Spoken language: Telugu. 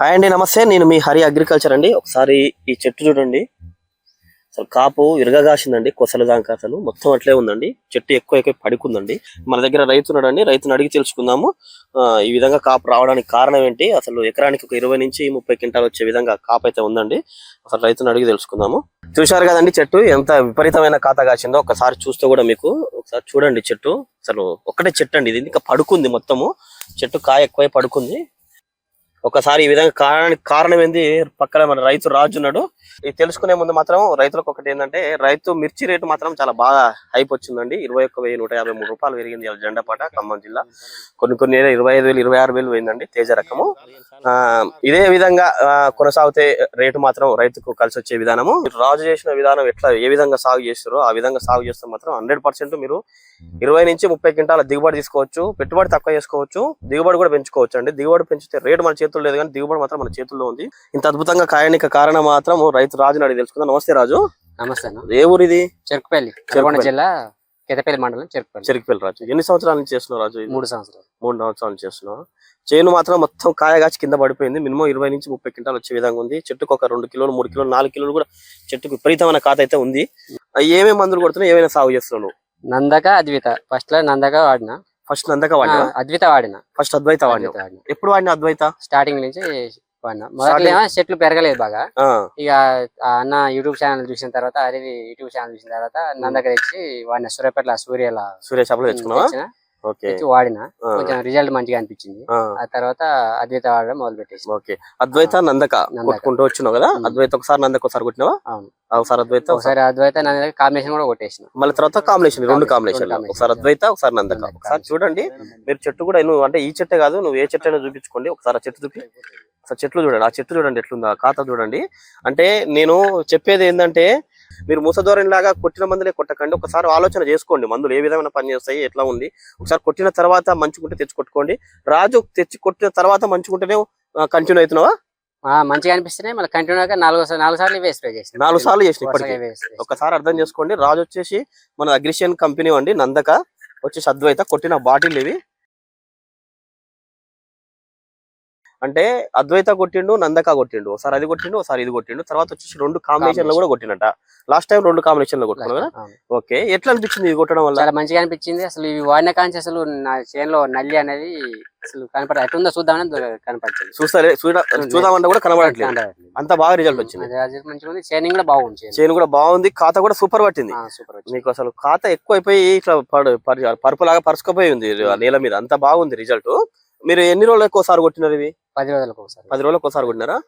హాయ్ అండి నమస్తే. నేను మీ హరి అగ్రికల్చర్ అండి. ఒకసారి ఈ చెట్టు చూడండి. అసలు కాపు ఇరగగాసిందండి కొసలు దాకా అసలు మొత్తం అట్లే ఉందండి. చెట్టు ఎక్కువ ఎక్కువ పడుకుందండి. మన దగ్గర రైతు ఉన్నాడండి. రైతుని అడిగి తెలుసుకుందాము. ఈ విధంగా కాపు రావడానికి కారణం ఏంటి? అసలు ఎకరానికి ఒక ఇరవై నుంచి ముప్పై క్వింటాలు వచ్చే విధంగా కాపు అయితే ఉందండి. అసలు రైతుని అడిగి తెలుసుకుందాము. చూశారు కదండి చెట్టు? ఎంత విపరీతమైన కాత కాసిందో ఒకసారి చూస్తే కూడా మీకు ఒకసారి చూడండి చెట్టు. అసలు ఒకటే చెట్టు అండి ఇది. ఇంకా పడుకుంది మొత్తము. చెట్టు కాయ ఎక్కువై పడుకుంది. ఒకసారి ఈ విధంగా కారణానికి కారణం ఏంది పక్కన మన రైతు రాజు ఉన్నాడు. ఇది తెలుసుకునే ముందు మాత్రం రైతులకు ఒకటి ఏంటంటే రైతు మిర్చి రేటు మాత్రం చాలా బాగా హైప్ వచ్చిందండి. ఇరవై ఒక్క వెయ్యి నూట యాభై మూడు రూపాయలు పెరిగింది ఇవాళ జెండాపాట ఖమ్మం జిల్లా. కొన్ని కొన్ని ఇరవై ఐదు వేలు ఇరవై ఆరు వేలు పోయిందండి తేజ రకము. ఆ ఇదే విధంగా కొనసాగితే రేటు మాత్రం రైతుకు కలిసి వచ్చే విధానము. రాజు చేసిన విధానం ఎట్లా ఏ విధంగా సాగు చేస్తారో ఆ విధంగా సాగు చేస్తే మాత్రం హండ్రెడ్ పర్సెంట్ మీరు ఇరవై నుంచి ముప్పై క్వింటాల దిగుబడి తీసుకోవచ్చు పెట్టుబడి తక్కువ చేసుకోవచ్చు దిగుబడి కూడా పెంచుకోవచ్చు అండి. దిగుబడి పెంచితే రేటు మన చేతుల్లో లేదు కానీ దిగుబడి మాత్రం మన చేతుల్లో ఉంది. ఇంత అద్భుతంగా కాయనిక కారణం మాత్రం రైతు రాజుని అడిగి తెలుసుకుందాం. నమస్తే రాజు. నమస్తే ఏ ఊరు ఇది చెరుకుపల్లి. జిల్లా కేతపల్లి మండలం చెరుకుపల్లి. చెరికిపల్లి రాజు. ఎన్ని సంవత్సరాల నుంచి చేస్తున్నావు రాజు? మూడు సంవత్సరాలు. మూడు సంవత్సరాల నుంచి చేస్తున్నావు? చేను మాత్రం మొత్తం కాయగాచి కింద పడిపోయింది. మినిమం ఇరవై నుంచి ముప్పై క్వింటాలు వచ్చే విధంగా ఉంది. చెట్టుకు ఒక రెండు కిలోలు మూడు కిలోలు నాలుగు కిలోలు కూడా చెట్టుకు విపరీతమైన కాత అయితే ఉంది. ఏమేమి మందులు కొడుతున్నావు? ఏమైనా సాగు చేస్తున్నావు నందక అద్విత. ఫస్ట్లో నందక వాడిన. ఫస్ట్ నందక వాడినా? అద్విత వాడిన. ఫస్ట్ అద్వైత వాడిన? ఎప్పుడు వాడిన అద్వైత? స్టార్టింగ్ నుంచి వాడిన. మొదట్లో చెట్లు పెరగలేదు బాగా. ఇక ఆ అన్న యూట్యూబ్ ఛానల్ చూసిన తర్వాత అరవి యూట్యూబ్ ఛానల్ చూసిన తర్వాత నందక తెచ్చి వాడిన సూర్యాపేటల సూర్యల సూర్య చేపలు ఓకే తెచ్చి వాడిన. కొంచెం రిజల్ట్ మంచిగా అనిపించింది. ఆ, తర్వాత అద్విత వాడడం మొదలు పెట్టేసి ఓకే. అద్వైత నందక. కొట్టుకుంటూ వచ్చినావు కదా. అద్వైత ఒకసారి నందక ఒకసారి కొట్టినావా? ఒకసారి అద్వైత ఒకసారి అద్వైత నందక కాంబినేషన్ కూడా కొట్టేసిన. మళ్ళీ తర్వాత కాంబినేషన్ రెండు కాంబినేషన్. ఒకసారి అద్వైత ఒకసారి నందక. ఒకసారి చూడండి. మీరు చెట్టు కూడా నువ్వు అంటే ఈ చెట్టే కాదు నువ్వు ఏ చెట్టు అయినా చూపించుకోండి. ఒకసారి ఆ చెట్టు చూపి చెట్లు చూడండి. ఆ చెట్టు చూడండి ఎట్లుందో ఆ ఖాతా చూడండి. అంటే నేను చెప్పేది ఏంటంటే మీరు మూసధోరణి లాగా కొట్టిన మందులే కొట్టకండి. ఒకసారి ఆలోచన చేసుకోండి. మందులు ఏ విధమైన పని చేస్తాయి ఎట్లా ఉంది? ఒకసారి కొట్టిన తర్వాత మంచుకుంటే తెచ్చి కొట్టుకోండి. రాజు తెచ్చి కొట్టిన తర్వాత మంచుకుంటేనే కంటిన్యూ అవుతున్నావా? మంచిగా అనిపిస్తున్నాయి. మళ్ళీ కంటిన్యూగా నాలుగు నాలుగు సార్లు ఇవే స్ప్రే చేసిన. నాలుగు సార్లు ఇప్పటికి. చేసిన. ఒకసారి అర్థం చేసుకోండి. రాజు వచ్చేసి మన అగ్రిషియన్ కంపెనీ అండి నందక. వచ్చేసి అద్వైత కొట్టిన బాటిల్ ఇవి. అంటే అద్వైత కొట్టిండు నందక కొట్టిండు. ఒకసారి అది కొట్టిండు ఒకసారి ఇది కొట్టిండు. తర్వాత వచ్చేసి రెండు కాంబినేషన్లో కూడా కొట్టినట లాస్ట్ టైం రెండు కాంబినేషన్లో కదా? అవును. ఓకే ఎట్లా అనిపించింది ఇది కొట్టడం వల్ల? చాలా మంచిగా అనిపించింది. అసలు ఇవి వాడిన కాంచి అసలు నా చేనులో నల్లి అనేది అసలు కనపడ ఎట్లుందో చూద్దామని కనపడుతుంది చూస్తారే చూద్దామంటే కూడా కనబడట్లేదు. అంత బాగా రిజల్ట్ వచ్చింది. మంచిగా ఉంది. చేనింగ్ కూడా బాగుంది. చేను. కూడా బాగుంది. ఖాతా కూడా సూపర్ పట్టింది. మీకు అసలు ఖాతా ఎక్కువ అయిపోయి ఇట్లా పరుపు లాగా పరుచుకుపోయి ఉంది. నేల మీద. అంత బాగుంది రిజల్ట్ మీరు ఎన్ని రోజులకు ఒకసారి కొట్టినారు ఇవి? పది రోజులకు ఒకసారి. పది రోజులకు ఒకసారి కొట్టినారా?